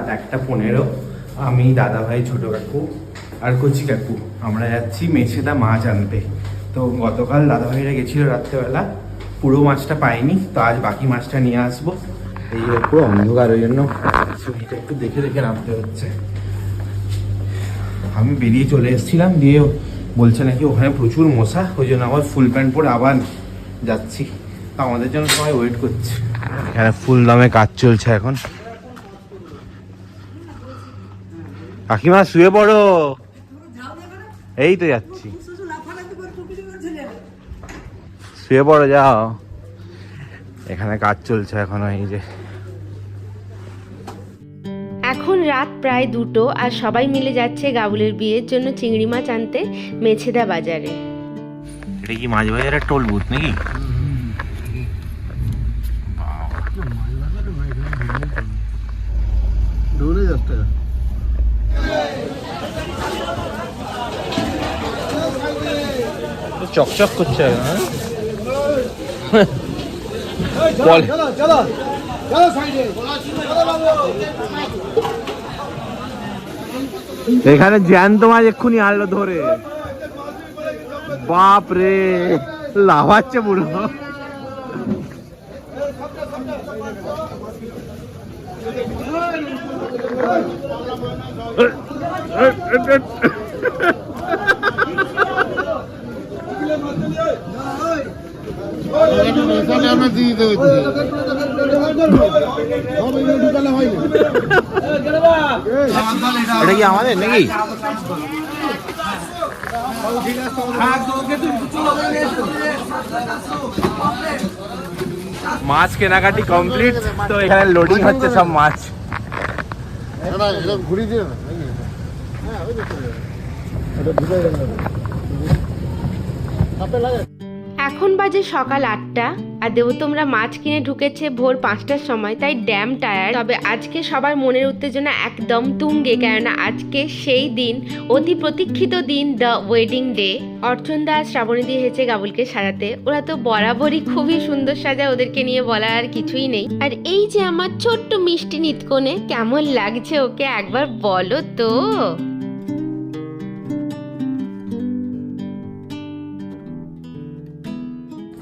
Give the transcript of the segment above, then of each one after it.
রাত একটা পনেরো। আমি দাদা ভাই ছোট কাকু আর কচি কাকু। আমরা যাচ্ছি মেছেদা মাছ আনতে। তো গতকাল দাদা ভাইরা গেছিল রাত্রেবেলা। পুরো মাছটা পাইনি, তো আজ বাকি মাছটা নিয়ে আসব। এই পুরো অন্ধকার, ওই জন্য ছবিটা একটু দেখে দেখে নামতে হচ্ছে। আমি বেরিয়ে চলে এসেছিলাম, দিয়ে বলছে নাকি ওখানে প্রচুর মশা, ওই জন্য আবার ফুল প্যান্ট পরে আবার যাচ্ছি। তো আমাদের জন্য সবাই ওয়েট করছে। হ্যাঁ ফুল দামে কাজ চলছে এখন। কাকিমা শুয়ে পড়ো। এই তো যাচ্ছি। শুয়ে পড়ো যাও। এখানে কাজ চলছে এখন এই যে। এখন রাত প্রায় দুটো আর সবাই মিলে যাচ্ছে গাবুলের বিয়ের জন্য চিংড়ি মাছ আনতে মেছেদা বাজারে। এটা কি মাছ বাজারের টোল বুথ নাকি? দশ টাকা চকচক করছে। হ্যাঁ বল। চলো চলো চলো সাইডে। এখানে জ্যান্ত মাছ এক্ষুনি আনলো ধরে। বাপ রে লাভাচ্ছে পুরো এখানে আমরা দিয়ে দেবো ঢুকালে হয় না এটা কি আমাদের নাকি মাছ কেনাকাটি কমপ্লিট তো এখানে লোডিং হচ্ছে সব মাছ না এটা ঘুরিয়ে দিও এখন বাজে সকাল আটটা, আর দেবতোমরা মাছ কিনে ঢুকেছে ভোর পাঁচটার সময়, তাই ড্যাম টায়ার তবে আজকে সবার মনের উত্তেজনা একদম তুঙ্গে, কেননা আজকে সেই দিন, অতি প্রতীক্ষিত দিন, the wedding day. Archan Das Srabani দিয়ে হেঁচে গাবুলকে সাজাতে, ওরা তো বরাবরই খুবই সুন্দর সাজায় ওদেরকে নিয়ে বলার আর কিছুই নেই। আর এই যে আমার ছোট্ট মিষ্টি নিতকনে, কেমন লাগছে ওকে একবার বলো তো?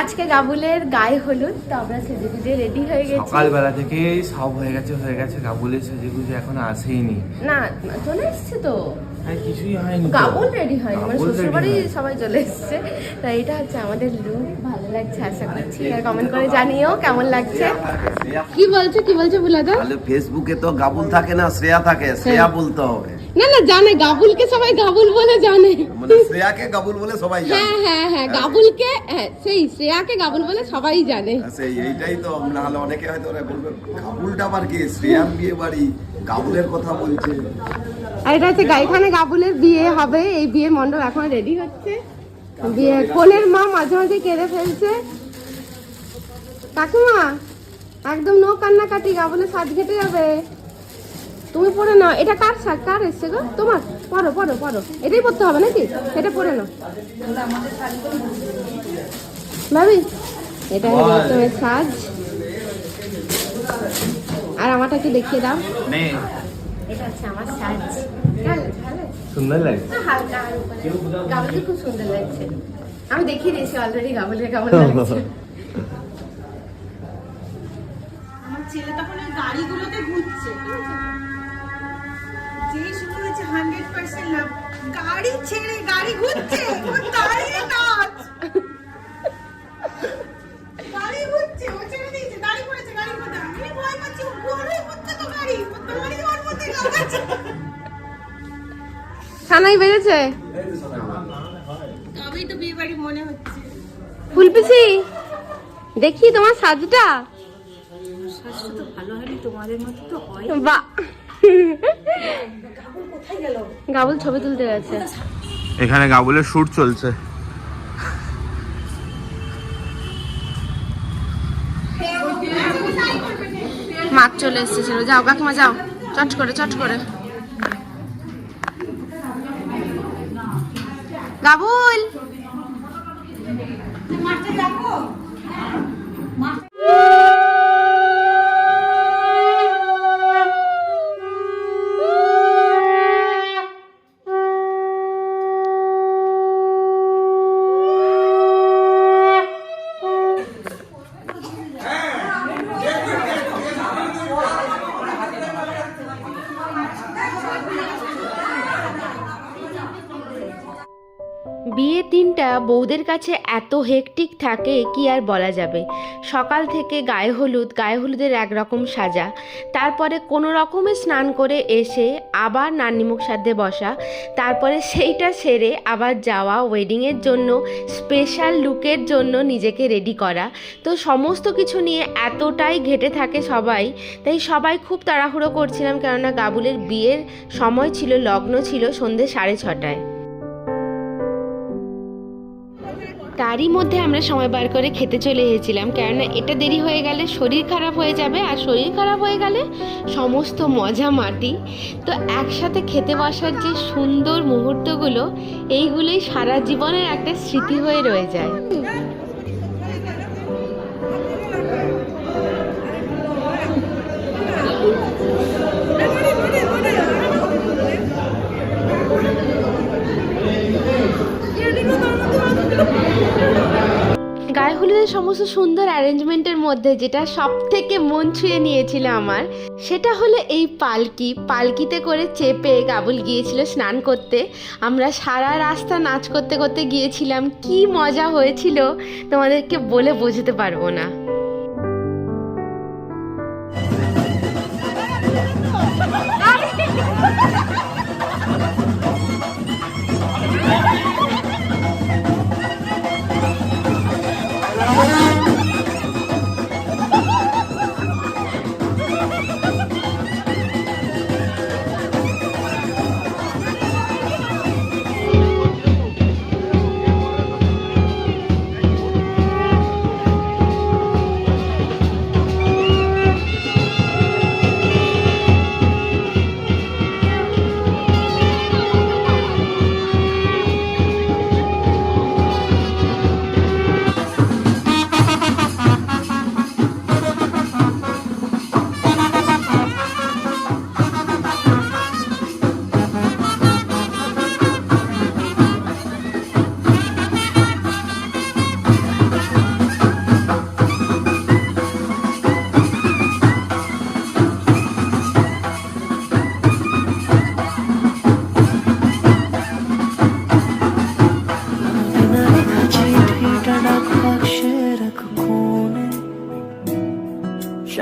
আজকে গাবুলের গায়ে হলুদ তো আমরা সেজে গুজে রেডি হয়ে গেছি। সকালবেলা থেকে সব হয়ে গেছে হয়ে গেছে গাবুলের সেজে গুজে এখন আসেইনি। না না, চলে এসছে তো। আর কিছুই হয়নি গাবুল রেডি হয়নি মানে শ্বশুরবাড়ি সবাই চলে এসছে। তাই এটা হচ্ছে আমাদের লুক ভালো লাগছে আশা করছি। আর কমেন্ট করে জানিও কেমন লাগছে। কি বলছো কি বলছো বলে দাও ফেসবুকে তো গাবুল থাকে না শ্রেয়া থাকে শ্রেয়া বলতে হবে। না না জানে গাবুলকে সবাই গাবুল বলে জানে। মানে শ্রেয়াকে গাবুল বলে সবাই জানে। হ্যাঁ হ্যাঁ হ্যাঁ গাবুলকে হ্যাঁ, সেই শ্রেয়াকে গাবুল বলে সবাই জানে। সেই এইটাই তো না হলে অনেকে হয়তো ওরা বলবে গাবুলটা আবার কি? শ্রেয়ার বিয়ে বাড়ি গাবুলের কথা বলছে। আর এটা হচ্ছে গাইখানে গাবুলের বিয়ে হবে এই বিয়ে মণ্ডপ এখন রেডি হচ্ছে। বিয়ে কোনের মা মাঝে মাঝে কেঁদে ফেলছে। কাকিমা একদম নো কান্নাকাটি গাবুলের সাজ ঘেটে যাবে। তুমি পরে নাও। এটা কার সাজ কার এসছে গো? তোমার? পরো পরো পরো এটাই পরতে হবে নাকি? এটা পরে নাও। ভাবি এটা হলো তোমার সাজ। আর আমারটা একটু দেখিয়ে দাও। এটা হচ্ছে আমার সাজ। ভালো ভালো সুন্দর লাগছে। হালকা আর খুব সুন্দর লাগছে। আমি দেখিয়ে দিয়েছি অলরেডি কেমন লাগছে। আমার ছেলে তখন ওই গাড়িগুলোতে ঘুরছে। ঠিক আছে? হান্ড্রেড পার্সেন্ট লাভ গাড়ি ছেড়ে গাড়ি ঘুরছে ও দাঁড়িয়ে নাচ। গাড়ি ঘুরছে ও ছেড়ে দিয়েছে গাড়ি পড়েছে গাড়ি কোথায় আমি ভয় পাচ্ছি ও ঘুরে ঘুরছে তো গাড়ি ও দাঁড়ি ওর মধ্যে লাগাচ্ছে। সানাই বেড়েছে? তবেই তো বিয়ে বাড়ি মনে হচ্ছে। ফুলপিসি দেখি তোমার সাজটা। তো ভালো হয়নি তোমাদের মতো তো হয়। বা গাবুল ছবি তুলতে গেছে। এখানে গাবুলের শুট চলছে। মাছ চলে এসেছিল। যাও কাকিমা যাও। চট করে চট করে। গাবুল! বিয়ের দিনটা বউদের কাছে এত হেকটিক থাকে কি আর বলা যাবে। সকাল থেকে গায়ে হলুদ, গায়ে হলুদের একরকম সাজা। তারপরে কোনো রকমে স্নান করে এসে আবার নান্নিমুখ সাধ্যে বসা। তারপরে সেইটা সেরে আবার যাওয়া ওয়েডিংয়ের জন্য স্পেশাল লুকের জন্য নিজেকে রেডি করা। তো সমস্ত কিছু নিয়ে এতটাই ঘেটে থাকে সবাই। তাই সবাই খুব তাড়াহুড়ো করছিলাম কেননা গাবুলের বিয়ের সময় ছিল, লগ্ন ছিল সন্ধে সাড়ে ছটায়। তারই মধ্যে আমরা সময় বার করে খেতে চলে এসেছিলাম। কেননা এটা দেরি হয়ে গেলে শরীর খারাপ হয়ে যাবে আর শরীর খারাপ হয়ে গেলে সমস্ত মজা মাটি। তো একসাথে খেতে বসার যে সুন্দর মুহূর্তগুলো, এইগুলোই সারা জীবনের একটা স্মৃতি হয়ে রয়ে যায়। হলুদের সমস্ত সুন্দর অ্যারেঞ্জমেন্টের মধ্যে যেটা সব থেকে মন ছুঁয়ে নিয়েছিল আমার, সেটা হলো এই পালকি। পালকিতে করে চেপে গাবুল গিয়েছিল স্নান করতে। আমরা সারা রাস্তা নাচ করতে করতে গিয়েছিলাম। কি মজা হয়েছিল, তোমাদেরকে বলে বোঝাতে পারব না।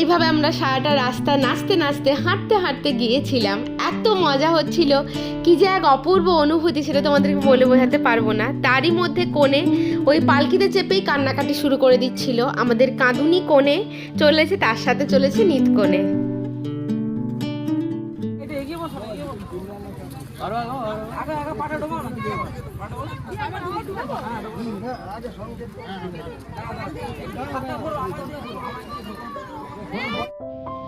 এইভাবে আমরা সারাটা রাস্তা নাচতে নাচতে, হাঁটতে হাঁটতে গিয়েছিলাম। এত মজা হচ্ছিল। কি যে এক অপূর্ব অনুভূতি সেটা তোমাদেরকে বলে বোঝাতে পারব না। তারই মধ্যে কোণে ওই পালকিতে চেপেই কান্নাকাটি শুরু করে দিচ্ছিল। আমাদের কাঁদুনি কোণে চলেছে, তার সাথে চলেছে নিত কোণে।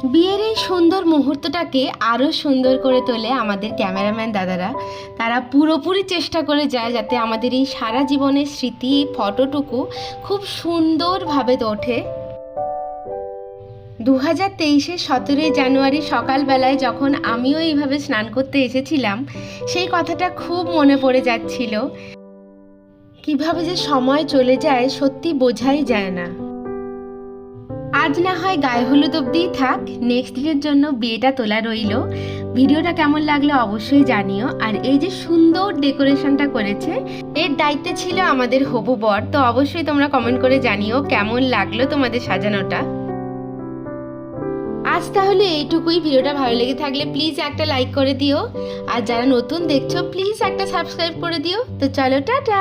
বিয়ের এই সুন্দর মুহূর্তটাকে আরও সুন্দর করে তোলে আমাদের ক্যামেরাম্যান দাদারা। তারা পুরোপুরি চেষ্টা করে যায় যাতে আমাদের এই সারা জীবনের স্মৃতি, ফটোটুকু খুব সুন্দরভাবে ওঠে। দু হাজার তেইশের সতেরোই জানুয়ারি সকালবেলায় যখন আমিও এইভাবে স্নান করতে এসেছিলাম, সেই কথাটা খুব মনে পড়ে যাচ্ছিল। কীভাবে যে সময় চলে যায় সত্যি বোঝাই যায় না। আজ না হয় গায়ে হলুদ অব্দিই থাক নেক্সট দিনের জন্য বিয়েটা তোলা রইল। ভিডিওটা কেমন লাগল অবশ্যই জানিও। আর এই যে সুন্দর ডেকোরেশনটা করেছে, এর দায়িত্বে ছিল আমাদের হবু বর, তো অবশ্যই তোমরা কমেন্ট করে জানিও কেমন লাগল তোমাদের সাজানোটা। আজ তাহলে এইটুকুই, ভিডিওটা ভালো লেগে থাকলে প্লিজ একটা লাইক করে দিও। আর যারা নতুন দেখছ প্লিজ একটা সাবস্ক্রাইব করে দিও। তো চলো, টাটা!